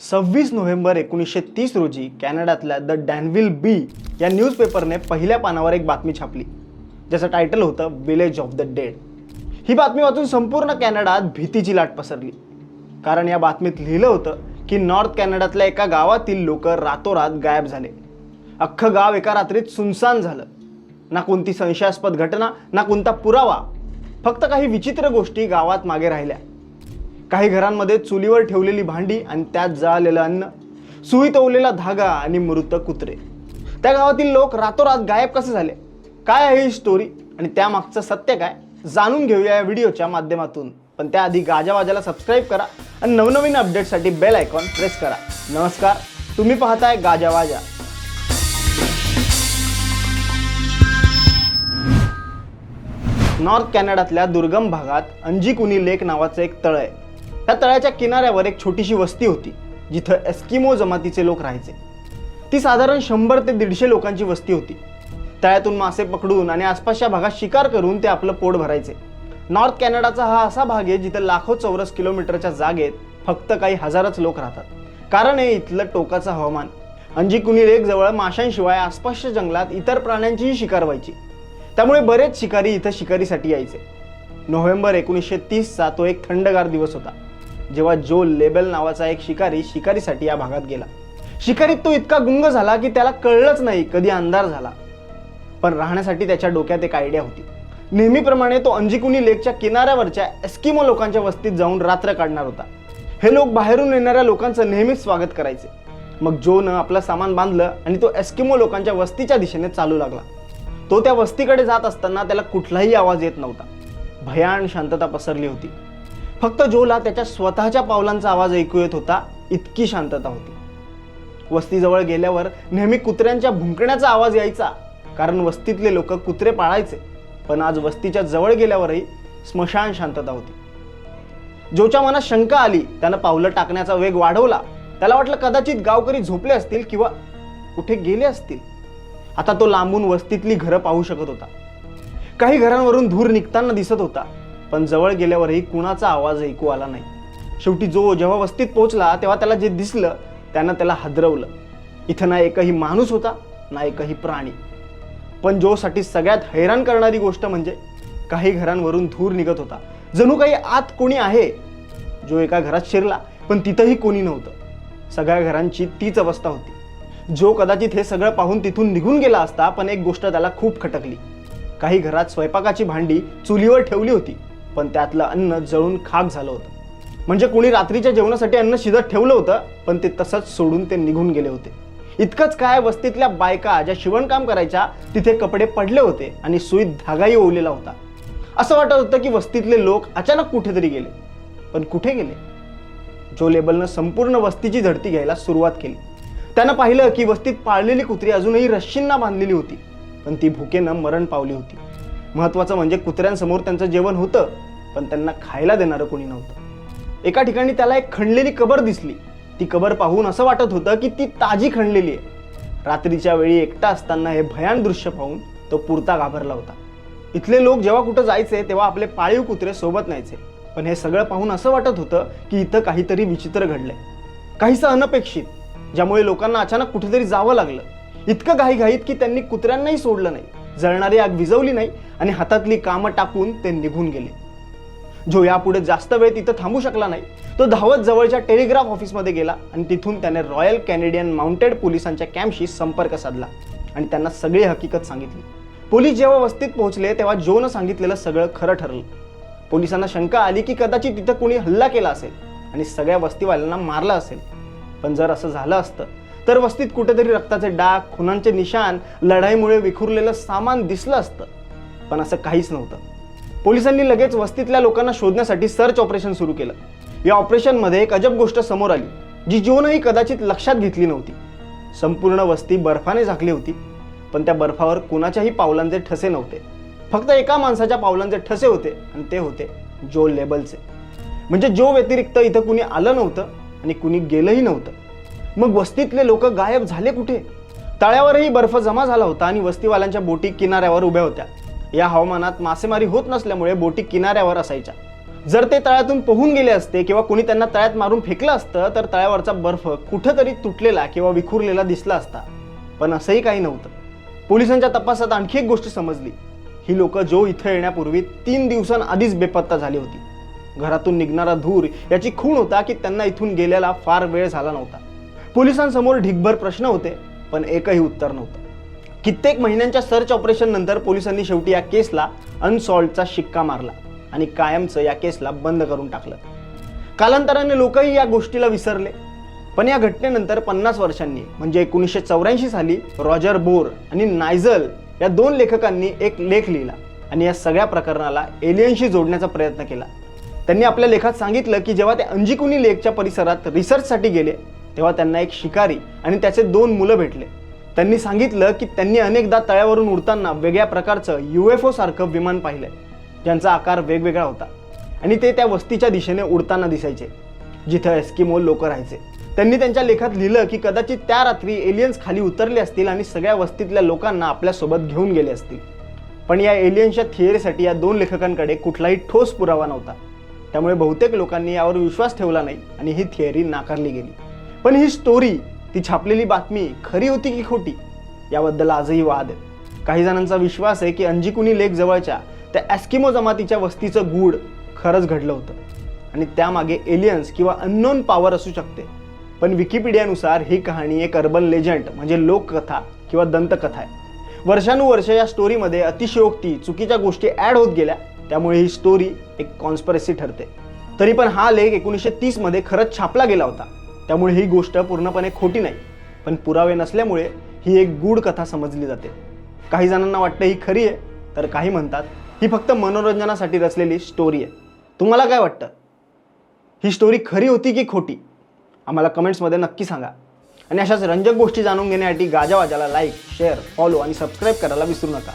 सव्वीस नोव्हेंबर एकोणीसशे तीस रोजी कॅनडातल्या द डॅनविल बी या न्यूजपेपरने पहिल्या पानावर एक बातमी छापली ज्याचं टायटल होतं विलेज ऑफ द डेड. ही बातमी वाचून संपूर्ण कॅनडात भीतीची लाट पसरली. कारण या बातमीत लिहिलं होतं की नॉर्थ कॅनडातल्या एका गावातील लोक रातोरात गायब झाले. अख्खं गाव एका रात्रीत सुनसान झालं. ना कोणती संशयास्पद घटना ना कोणता पुरावा. फक्त काही विचित्र गोष्टी गावात मागे राहिल्या. काही घरांमध्ये चुलीवर ठेवलेली भांडी आणि त्यात जळालेलं अन्न सुई तवलेला धागा आणि मृत कुत्रे. त्या गावातील लोक रातोरात गायब कसे झाले? काय आहे ही स्टोरी आणि त्यामागचं सत्य काय? जाणून घेऊया या व्हिडिओच्या माध्यमातून. पण त्याआधी गाजावाजाला सबस्क्राईब करा आणि नवनवीन अपडेटसाठी बेल आयकॉन प्रेस करा. नमस्कार तुम्ही पाहताय गाजावाजा. नॉर्थ कॅनडातल्या दुर्गम भागात अंजिकुनी लेक नावाचं एक तळ आहे. त्या तळ्याच्या किनाऱ्यावर एक छोटीशी वस्ती होती जिथं एस्किमो जमातीचे लोक राहायचे. ती साधारण शंभर ते दीडशे लोकांची वस्ती होती. तळ्यातून मासे पकडून आणि आसपासच्या भागात शिकार करून ते आपलं पोट भरायचे. नॉर्थ कॅनडाचा हा असा भाग आहे जिथं लाखो चौरस किलोमीटरच्या जागेत फक्त काही हजारच लोक राहतात. कारण हे इथलं टोकाचं हवामान. अंजिकुनी लेकजवळ माशांशिवाय आसपासच्या जंगलात इतर प्राण्यांचीही शिकार व्हायची. त्यामुळे बरेच शिकारी इथं शिकारीसाठी यायचे. नोव्हेंबर एकोणीसशे तीसचा तो एक थंडगार दिवस होता. जेव्हा जो लेबल नावाचा एक शिकारी शिकारीसाठी या भागात गेला. शिकारीत तो इतका गुंग झाला की त्याला कळलंच नाही कधी अंधार झाला. पण राहण्यासाठी त्याच्या डोक्यात एक आयडिया होती. नेहमीप्रमाणे तो अंजिकुनी लेकच्या किनाऱ्यावरच्या एस्किमो लोकांच्या वस्तीत जाऊन रात्र काढणार होता. हे लोक बाहेरून येणाऱ्या लोकांचं नेहमीच स्वागत करायचे. मग जोनं आपलं सामान बांधलं आणि तो एस्किमो लोकांच्या वस्तीच्या दिशेने चालू लागला. तो त्या वस्तीकडे जात असताना त्याला कुठलाही आवाज येत नव्हता. भयान शांतता पसरली होती. फक्त जोला त्याच्या स्वतःच्या पावलांचा आवाज ऐकू येत होता इतकी शांतता होती. वस्तीजवळ गेल्यावर नेहमी कुत्र्यांच्या भुंकण्याचा आवाज यायचा कारण वस्तीतले लोक कुत्रे पाळायचे पण आज वस्तीच्या जवळ गेल्यावरही स्मशान शांतता होती. जोच्या मनात शंका आली त्यानं पावलं टाकण्याचा वेग वाढवला. त्याला वाटलं कदाचित गावकरी झोपले असतील किंवा कुठे गेले असतील. आता तो लांबून वस्तीतली घरं पाहू शकत होता. काही घरांवरून धूर निघताना दिसत होता. पण जवळ गेल्यावरही कुणाचा आवाज ऐकू आला नाही. शेवटी जो जेव्हा वस्तीत पोहोचला तेव्हा त्याला जे दिसलं त्यानं त्याला हादरवलं. इथं ना एकही माणूस होता ना एकही प्राणी. पण जोसाठी सगळ्यात हैराण करणारी गोष्ट म्हणजे काही घरांवरून धूर निघत होता. जणू काही आत कोणी आहे जो एका घरात शिरला पण तिथंही कोणी नव्हतं. सगळ्या घरांची तीच अवस्था होती. जो कदाचित हे सगळं पाहून तिथून निघून गेला असता पण एक गोष्ट त्याला खूप खटकली. काही घरात स्वयंपाकाची भांडी चुलीवर ठेवली होती. पण त्यातलं अन्न जळून खाक झालं होतं. म्हणजे कोणी रात्रीच्या जेवणासाठी अन्न शिजत ठेवलं होतं पण ते तसंच सोडून ते निघून गेले होते. इतकंच काय वस्तीतल्या बायका ज्या शिवणकाम करायच्या तिथे कपडे पडले होते आणि सुईत धागाही ओवलेला होता. असं वाटत होतं की वस्तीतले लोक अचानक कुठेतरी गेले. पण कुठे गेले? जो लेबलनं संपूर्ण वस्तीची झडती घ्यायला सुरुवात केली. त्यानं पाहिलं की वस्तीत पाळलेली कुत्री अजूनही रश्शींना बांधलेली होती पण ती भुकेनं मरण पावली होती. महत्त्वाचं म्हणजे कुत्र्यांसमोर त्यांचं जेवण होतं पण त्यांना खायला देणारं कोणी नव्हतं. एका ठिकाणी त्याला एक खणलेली कबर दिसली. ती कबर पाहून असं वाटत होतं की ती ताजी खणलेली आहे. रात्रीच्या वेळी एकटा असताना हे भयान दृश्य पाहून तो पुरता घाबरला होता. इथले लोक जेव्हा कुठं जायचे तेव्हा आपले पाळीव कुत्रे सोबत न्यायचे. पण हे सगळं पाहून असं वाटत होतं की इथं काहीतरी विचित्र घडलंय. काहीसं अनपेक्षित ज्यामुळे लोकांना अचानक कुठेतरी जावं लागलं. इतकं घाईघाईत की त्यांनी कुत्र्यांनाही सोडलं नाही. जळणारी आग विझवली नाही आणि हातातली कामं टाकून ते निघून गेले. जो यापुढे जास्त वेळ तिथं थांबू शकला नाही तो धावत जवळच्या टेलिग्राफ ऑफिसमध्ये गेला आणि तिथून त्याने रॉयल कॅनेडियन माउंटेड पोलिसांच्या कॅम्पशी संपर्क साधला आणि त्यांना सगळी हकीकत सांगितली. पोलीस जेव्हा वस्तीत पोहोचले तेव्हा जोनं सांगितलेलं सगळं खरं ठरलं. पोलिसांना शंका आली की कदाचित तिथं कोणी हल्ला केला असेल आणि सगळ्या वस्तीवाल्यांना मारलं असेल. पण जर असं झालं असतं तर वस्तीत कुठेतरी रक्ताचे डाग खुनांचे निशान लढाईमुळे विखुरलेलं सामान दिसलं असतं. पण असं काहीच नव्हतं. पोलिसांनी लगेच वस्तीतल्या लोकांना शोधण्यासाठी सर्च ऑपरेशन सुरू केलं. या ऑपरेशनमध्ये एक अजब गोष्ट समोर आली जी जीवनही कदाचित लक्षात घेतली नव्हती. संपूर्ण वस्ती बर्फाने झाकली होती पण त्या बर्फावर कुणाच्याही पावलांचे ठसे नव्हते. फक्त एका माणसाच्या पावलांचे ठसे होते आणि ते होते जो लेबलचे. म्हणजे जो व्यतिरिक्त इथं कुणी आलं नव्हतं आणि कुणी गेलंही नव्हतं. मग वस्तीतले लोक गायब झाले कुठे? तळ्यावरही बर्फ जमा झाला होता आणि वस्तीवाल्यांच्या बोटी किनाऱ्यावर उभ्या होत्या. या हवामानात मासेमारी होत नसल्यामुळे बोटी किनाऱ्यावर असायच्या. जर ते तळ्यातून पोहून गेले असते किंवा कोणी त्यांना तळ्यात मारून फेकलं असतं तर तळ्यावरचा बर्फ कुठंतरी तुटलेला किंवा विखुरलेला दिसला असता. पण असंही काही नव्हतं. पोलिसांच्या तपासात आणखी एक गोष्ट समजली. ही लोक जो इथं येण्यापूर्वी तीन दिवसांआधीच बेपत्ता झाली होती. घरातून निघणारा धूर याची खूण होता की त्यांना इथून गेल्याला फार वेळ झाला नव्हता. पोलिसांसमोर ढिगभर प्रश्न होते पण एकही उत्तर नव्हतं. कित्येक महिन्यांच्या सर्च ऑपरेशन नंतर पोलिसांनी शेवटी या केसला अनसॉल्टचा शिक्का मारला आणि कायमचं या केसला बंद करून टाकलं. कालांतराने लोकही या गोष्टीला विसरले. पण या घटनेनंतर पन्नास वर्षांनी म्हणजे एकोणीसशे चौऱ्याऐंशी साली रॉजर बोर आणि नायझल या दोन लेखकांनी एक लेख लिहिला आणि या सगळ्या प्रकरणाला एलियनशी जोडण्याचा प्रयत्न केला. त्यांनी आपल्या लेखात सांगितलं की जेव्हा ते अंजिकुनी लेकच्या परिसरात रिसर्चसाठी गेले तेव्हा त्यांना एक शिकारी आणि त्याचे दोन मुलं भेटले. त्यांनी सांगितलं की त्यांनी अनेकदा तळ्यावरून उडताना वेगळ्या प्रकारचं यू एफ सारखं विमान पाहिलंय. ज्यांचा आकार वेगवेगळा होता. आणि ते त्या वस्तीच्या दिशेने उडताना दिसायचे जिथं एस्किमो लोक राहायचे. त्यांनी त्यांच्या लेखात लिहिलं की कदाचित त्या रात्री एलियन्स खाली उतरले असतील आणि सगळ्या वस्तीतल्या लोकांना आपल्यासोबत घेऊन गेले असतील. पण या एलियन्सच्या थिअरीसाठी या दोन लेखकांकडे कुठलाही ठोस पुरावा नव्हता. त्यामुळे बहुतेक लोकांनी यावर विश्वास ठेवला नाही आणि ही थिअरी नाकारली गेली. पण ही स्टोरी ती छापलेली बातमी खरी होती की खोटी याबद्दल आजही वाद आहे. काही जणांचा विश्वास आहे की अंजिकुनी लेक जवळच्या त्या ॲस्किमो जमातीच्या वस्तीचं गूढ खरंच घडलं होतं. आणि त्यामागे एलियन्स किंवा अननोन पॉवर असू शकते. पण विकिपीडियानुसार ही कहाणी एक अर्बन लेजंड म्हणजे लोककथा किंवा दंतकथा आहे. वर्षानुवर्ष या स्टोरीमध्ये अतिशयोक्ती चुकीच्या गोष्टी ॲड होत गेल्या त्यामुळे ही स्टोरी एक कॉन्स्परसी ठरते. तरी पण हा लेख एकोणीसशे तीसमध्ये खरंच छापला गेला होता. त्यामुळे ही गोष्ट पूर्णपणे खोटी नाही पण पुरावे नसल्यामुळे ही एक गूढ कथा समजली जाते. काही जणांना वाटतं ही खरी आहे तर काही म्हणतात ही फक्त मनोरंजनासाठी रचलेली स्टोरी आहे. तुम्हाला काय वाटतं? ही स्टोरी खरी होती की खोटी? आम्हाला कमेंट्समध्ये नक्की सांगा. आणि अशाच रंजक गोष्टी जाणून घेण्यासाठी गाजावाजाला लाईक शेअर फॉलो आणि सबस्क्राईब करायला विसरू नका.